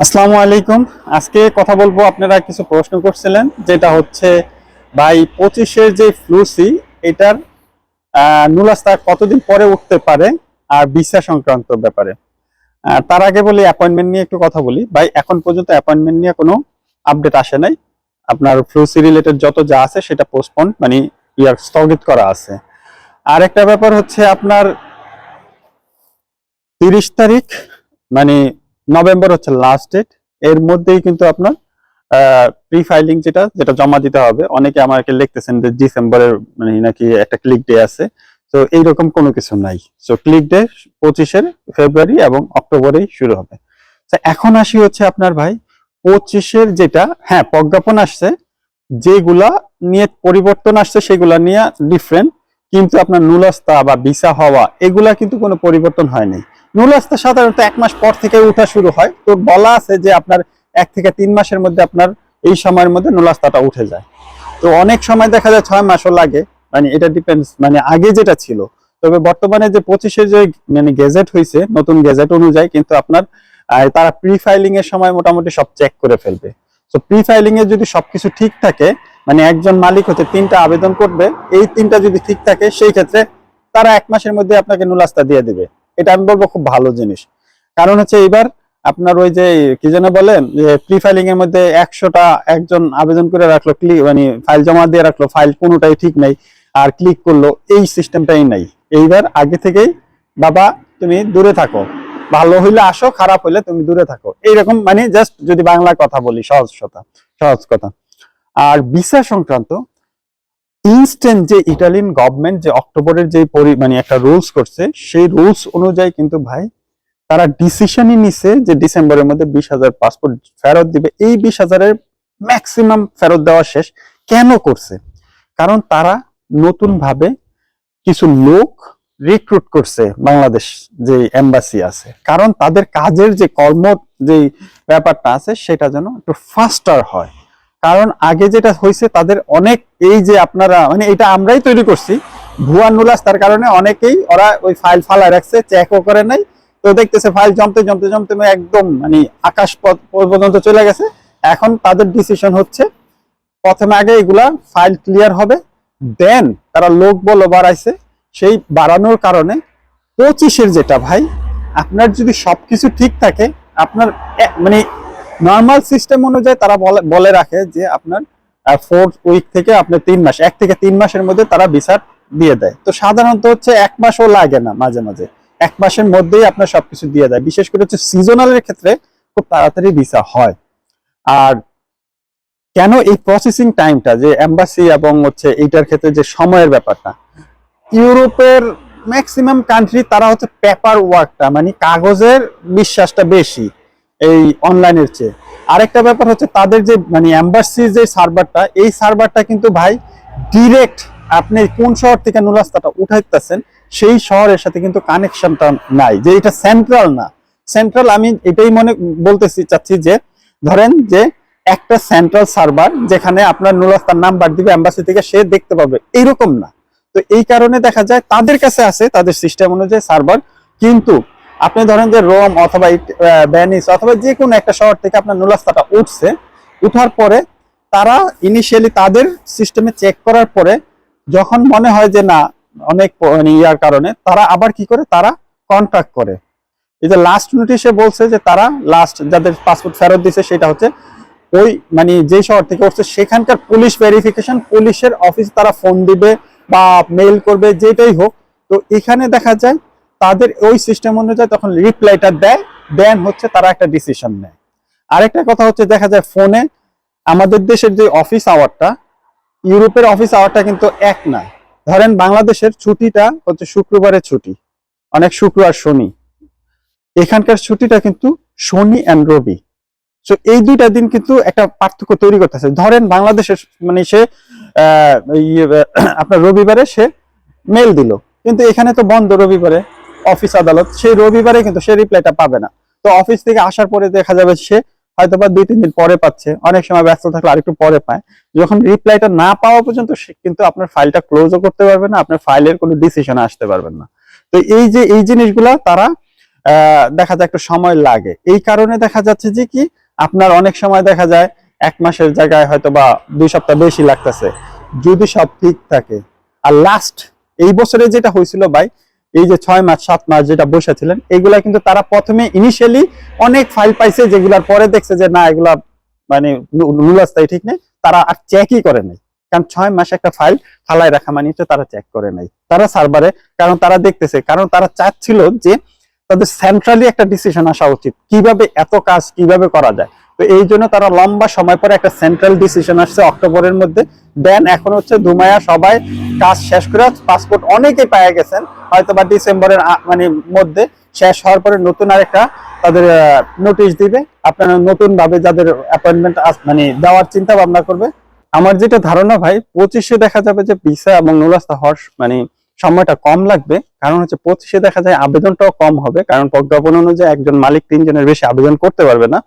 আসসালামু আলাইকুম। আজকে কথা বলব, আপনারা কিছু প্রশ্ন করছিলেন, যেটা হচ্ছে, ভাই পঁচিশের যে ফ্লুসি এটার নুলাস্তা কতদিন পরে উঠতে পারে আর ভিসা সংক্রান্ত ব্যাপারে? তার আগে বলি অ্যাপয়েন্টমেন্ট নিয়ে একটু কথা বলি। ভাই, এখন পর্যন্ত অ্যাপয়েন্টমেন্ট নিয়ে কোনো আপডেট আসে নাই। আপনার ফ্লুসি রিলেটেড যত যা আছে, সেটা পোস্টপন মানে ইয়ার স্থগিত করা আছে। আর একটা ব্যাপার হচ্ছে, আপনার তিরিশ তারিখ মানে নভেম্বর হচ্ছে লাস্ট ডেট এর মধ্যেই কিন্তু আপনার প্রি ফাইলিং যেটা যেটা জমা দিতে হবে। অনেকে আমাকে লিখতেছেন যে ডিসেম্বরের মানে নাকি একটা ক্লিক ডে আছে। তো এইরকম কোনো কিছু নাই। সো ক্লিক ডে পঁচিশের ফেব্রুয়ারি এবং অক্টোবরেই শুরু হবে। এখন আসি হচ্ছে আপনার ভাই, পঁচিশের যেটা হ্যাঁ প্রজ্ঞাপন আসছে। যেগুলা নিয়ে পরিবর্তন আসছে, সেগুলা নিয়ে ডিফারেন্ট কিন্তু আপনার নুলস্তা বা ভিসা হওয়া, এগুলা কিন্তু কোনো পরিবর্তন হয়নি। নুলাস্তা সাধারণত এক মাস পর থেকে উঠা শুরু হয়। তো বলা আছে যে আপনার এক থেকে তিন মাসের মধ্যে আপনার এই সময়ের মধ্যে নুলাস্তাটা উঠে যায়। তো অনেক সময় দেখা যায় ছয় মাসও লাগে। মানে এটা ডিপেন্ডস মানে আগে যেটা ছিল। তবে বর্তমানে যে পঁচিশে যে মানে গেজেট হয়েছে নতুন গেজেট অনুযায়ী কিন্তু আপনার তারা প্রি ফাইলিং এর সময় মোটামুটি সব চেক করে ফেলবে। তো প্রি ফাইলিং এ যদি সবকিছু ঠিক থাকে মানে একজন মালিক হচ্ছে তিনটা আবেদন করবে, এই তিনটা যদি ঠিক থাকে, সেই ক্ষেত্রে তারা এক মাসের মধ্যে আপনাকে নুলাস্তা দিয়ে দিবে। এটা আমি বলব খুব ভালো জিনিস। কারণ হচ্ছে এবার আপনার ওই যে, কি যেন বলেন যে প্রি ফাইলিং এর মধ্যে একশোটা একজন আবেদন করে রাখল ক্লিক মানে ফাইল জমা দিয়ে রাখল ফাইল কোনোটাই ঠিক নাই, আর ক্লিক করল, এই সিস্টেমটাই নাই। এইবার আগে থেকেই, বাবা, তুমি দূরে থাকো। ভালো হইলে আসো, খারাপ হইলে তুমি দূরে থাকো। এইরকম মানে জাস্ট যদি বাংলা কথা বলি, সহজ কথা সহজ কথা। আর ভিসা সংক্রান্ত ইনস্ট্যান্ট যে ইটালিয়ান গভর্নমেন্ট যে অক্টোবরের যে মানে একটা রুলস করছে, সেই রুলস অনুযায়ী কিন্তু ভাই তারা ডিসিশনই নিছে যে ডিসেম্বরের মধ্যে বিশ হাজার পাসপোর্ট ফেরত দিবে। এই বিশ হাজারের ম্যাক্সিমাম ফেরত দেওয়া শেষ কেন করছে? কারণ তারা নতুন ভাবে কিছু লোক রিক্রুট করছে বাংলাদেশ যে এম্বাসি আছে। কারণ তাদের কাজের যে কর্ম, যে ব্যাপারটা আছে, সেটা যেন একটু ফাস্টার হয়। কারণ আগে যেটা হয়েছে, তাদের অনেক এই যে আপনারা মানে এটা আমরাই তৈরি করছি। ভুয়া নুলাস, তার কারণে অনেকেই ওরা ওই ফাইল ফালা রাখছে চেকও করে নাই। তো দেখতেছে ফাইল জমতে জমতে জমতে একদম মানে আকাশ পর্যন্ত চলে গেছে। এখন তাদের ডিসিশন হচ্ছে, প্রথমে আগে এগুলা ফাইল ক্লিয়ার হবে দেন তারা লোক বল বাড়াইছে। সেই বাড়ানোর কারণে পঁচিশের যেটা ভাই, আপনার যদি সবকিছু ঠিক থাকে, আপনার মানে নর্মাল সিস্টেম অনুযায়ী তারা বলে রাখে যে আপনার ফোর উইক থেকে আপনার তিন মাস, এক থেকে তিন মাসের মধ্যে তারা বিচার দিয়ে দেয়। তো সাধারণত হচ্ছে এক মাসও লাগে না মাঝে মাঝে। এক মাসের মধ্যেই আপনার সবকিছু দিয়ে দেয়। বিশেষ করে হচ্ছে সিজনালের ক্ষেত্রে খুব তাড়াতাড়ি ভিসা হয়। আর কেন এই প্রসেসিং টাইমটা যে এম্বাসি এবং হচ্ছে এইটার ক্ষেত্রে যে সময়ের ব্যাপারটা, ইউরোপের ম্যাক্সিমাম কান্ট্রি তারা হচ্ছে পেপার ওয়ার্কটা মানে কাগজের বিশ্বাসটা বেশি। এই অনলাইনের চেয়ে। আরেকটা ব্যাপার হচ্ছে তাদের যে মানে এম্বাসি যে সার্ভারটা এই সার্ভারটা কিন্তু ভাই ডিরেক্ট আপনি কোন শহর থেকে নুলাস্তাটা উঠাইতেছেন, সেই শহরের সাথে কিন্তু কানেকশনটা নাই। যে এটা সেন্ট্রাল না। সেন্ট্রাল আমি এটাই মনে বলতেছি, চাচ্ছি যে, ধরেন যে একটা সেন্ট্রাল সার্ভার যেখানে আপনার নুলাস্তার নাম্বার দিবে এম্বাসি থেকে সে দেখতে পাবে এইরকম না। তো এই কারণে দেখা যায় তাদের কাছে আছে, তাদের সিস্টেম অনুযায়ী সার্ভার কিন্তু আপনি ধরেন যে রোম অথবা ভ্যানিস অথবা যে কোনো একটা শহর থেকে আপনার নুলাস্তাটা উঠছে, উঠার পরে তারা ইনিশিয়ালি তাদের সিস্টেমে চেক করার পরে যখন মনে হয় যে না, অনেক মানে ইয়ার কারণে, তারা আবার কি করে? তারা কন্ট্যাক্ট করে। এই যে লাস্ট নোটিশে বলছে যে তারা লাস্ট যাদের পাসপোর্ট ফেরত দিছে সেটা হচ্ছে ওই মানে যে শহর থেকে উঠছে, সেখানকার পুলিশ ভেরিফিকেশন পুলিশের অফিস তারা ফোন দিবে বা মেইল করবে, যেটাই হোক। তো এখানে দেখা যায় তাদের ওই সিস্টেম অনুযায়ী তখন রিপ্লাইটা দেয় দেন হচ্ছে তারা একটা ডিসিশন নেয়। আরেকটা কথা হচ্ছে দেখা যায় ফোনে আমাদের দেশের যে অফিস আওয়ারটা ইউরোপের অফিস আওয়ারটা কিন্তু এক না। ধরেন বাংলাদেশের ছুটিটা হচ্ছে শুক্রবারের ছুটি অনেক শুক্র আর শনি। এখানকার ছুটিটা কিন্তু শনি অ্যান্ড রবি। তো এই দুইটা দিন কিন্তু একটা পার্থক্য তৈরি করতেছে। ধরেন বাংলাদেশের মানে সে ইয়ে, আপনার রবিবারে সে মেল দিল কিন্তু এখানে তো বন্ধ রবিবারে। অফিস আদালত, সেই রবিবারে কিন্তু সে রিপ্লাইটা পাবে না। তো অফিস থেকে আসার পরে দেখা যাবে সে হয়তো বা দুই, তিন দিন পরে পাচ্ছে। অনেক সময় ব্যস্ত থাকলে আরেকটু পরে পায়। যখন রিপ্লাইটা না পাওয়া পর্যন্ত সে কিন্তু আপনার ফাইলটা ক্লোজও করতে পারবে না, আপনার ফাইলের কোনো ডিসিশনে আসতে পারবেন না। তো এই যে, এই জিনিসগুলা তারা দেখা যায় একটু সময় লাগে। এই কারণে দেখা যাচ্ছে যে কি, আপনার অনেক সময় দেখা যায় এক মাসের জায়গায় হয়তো বা দুই সপ্তাহ বেশি লাগতেছে। যদি সব ঠিক থাকে, আর লাস্ট এই বছরে যেটা হয়েছিল ভাই এই যে ছয় মাস, সাত মাস যেটা বসেছিলেন এগুলা কিন্তু তারা প্রথমে ইনিশিয়ালি অনেক ফাইল পাইছে যেগুলার পরে দেখছে যে না, এগুলা মানে নুলাস্তাই ঠিক নেই। তারা আর চেকই করে নাই। কারণ ছয় মাস একটা ফাইল ফালায় রাখা মানে তারা চেক করে নাই। তারা সার্ভারে কারণ তারা দেখতেছে, কারণ তারা চাচ্ছিল যে তাদের সেন্ট্রালি একটা ডিসিশন আসা উচিত। কীভাবে এত কাজ, কীভাবে করা যায়? তো এই জন্য তারা লম্বা সময় পরে একটা সেন্ট্রাল ডিসিশন আসছে অক্টোবরের মধ্যে। দেন এখন হচ্ছে দুমায়া সবাই কাজ শেষ করে পাসপোর্ট অনেকেই পেয়ে গেছেন হয়তো বা ডিসেম্বরের মানে মধ্যে শেষ হওয়ার পরে নতুন আরেকটা তাদের নোটিশ দিবে। আপনারা নতুন ভাবে যাদের অ্যাপয়েন্টমেন্ট মানে দেওয়ার চিন্তা ভাবনা করবে। আমার যেটা ধারণা ভাই, পঁচিশে দেখা যাবে যে ভিসা এবং নুলাস্তা হওয়ার মানে সময়টা কম লাগবে। কারণ হচ্ছে পঁচিশে দেখা যায় আবেদনটাও কম হবে। কারণ প্রজ্ঞাপন অনুযায়ী একজন মালিক তিনজনের বেশি আবেদন করতে পারবে না।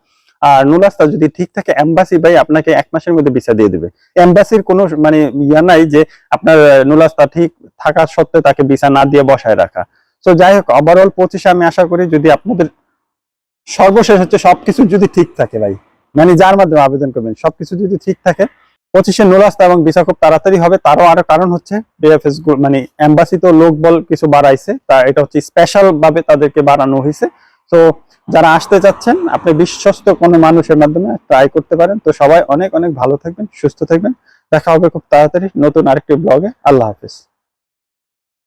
আর নুলাস্তা যদি ঠিক থাকে এম্বাসি ভাই আপনাকে এক মাসের মধ্যে ভিসা দিয়ে দিবে। এম্বাসির কোনো মানে ইয়া নাই যে আপনার নুলাস্তা ঠিক থাকা সত্ত্বেও তাকে ভিসা না দিয়ে বসায় রাখা। তো যাই হোক ওভারঅল পঁচিশে আমি আশা করি যদি আপনাদের সর্বশেষ হচ্ছে সবকিছু যদি ঠিক থাকে ভাই মানে যার মাধ্যমে আবেদন করবেন, সবকিছু যদি ঠিক থাকে, পঁচিশে নুলাস্তা এবং ভিসা খুব তাড়াতাড়ি হবে। তারও আরও কারণ হচ্ছে বিএফএস মানে এম্বাসি তো লোক বল কিছু বাড়াইছে, তা এটা হচ্ছে স্পেশাল ভাবে তাদেরকে বাড়ানো হয়েছে। তো যারা আসতে চাচ্ছেন, আপনি বিশ্বস্ত কোনো মানুষের মাধ্যমে ট্রাই করতে পারেন। তো সবাই অনেক অনেক ভালো থাকবেন, সুস্থ থাকবেন। দেখা হবে খুব তাড়াতাড়ি নতুন আরেকটি ব্লগে আল্লাহ হাফেজ।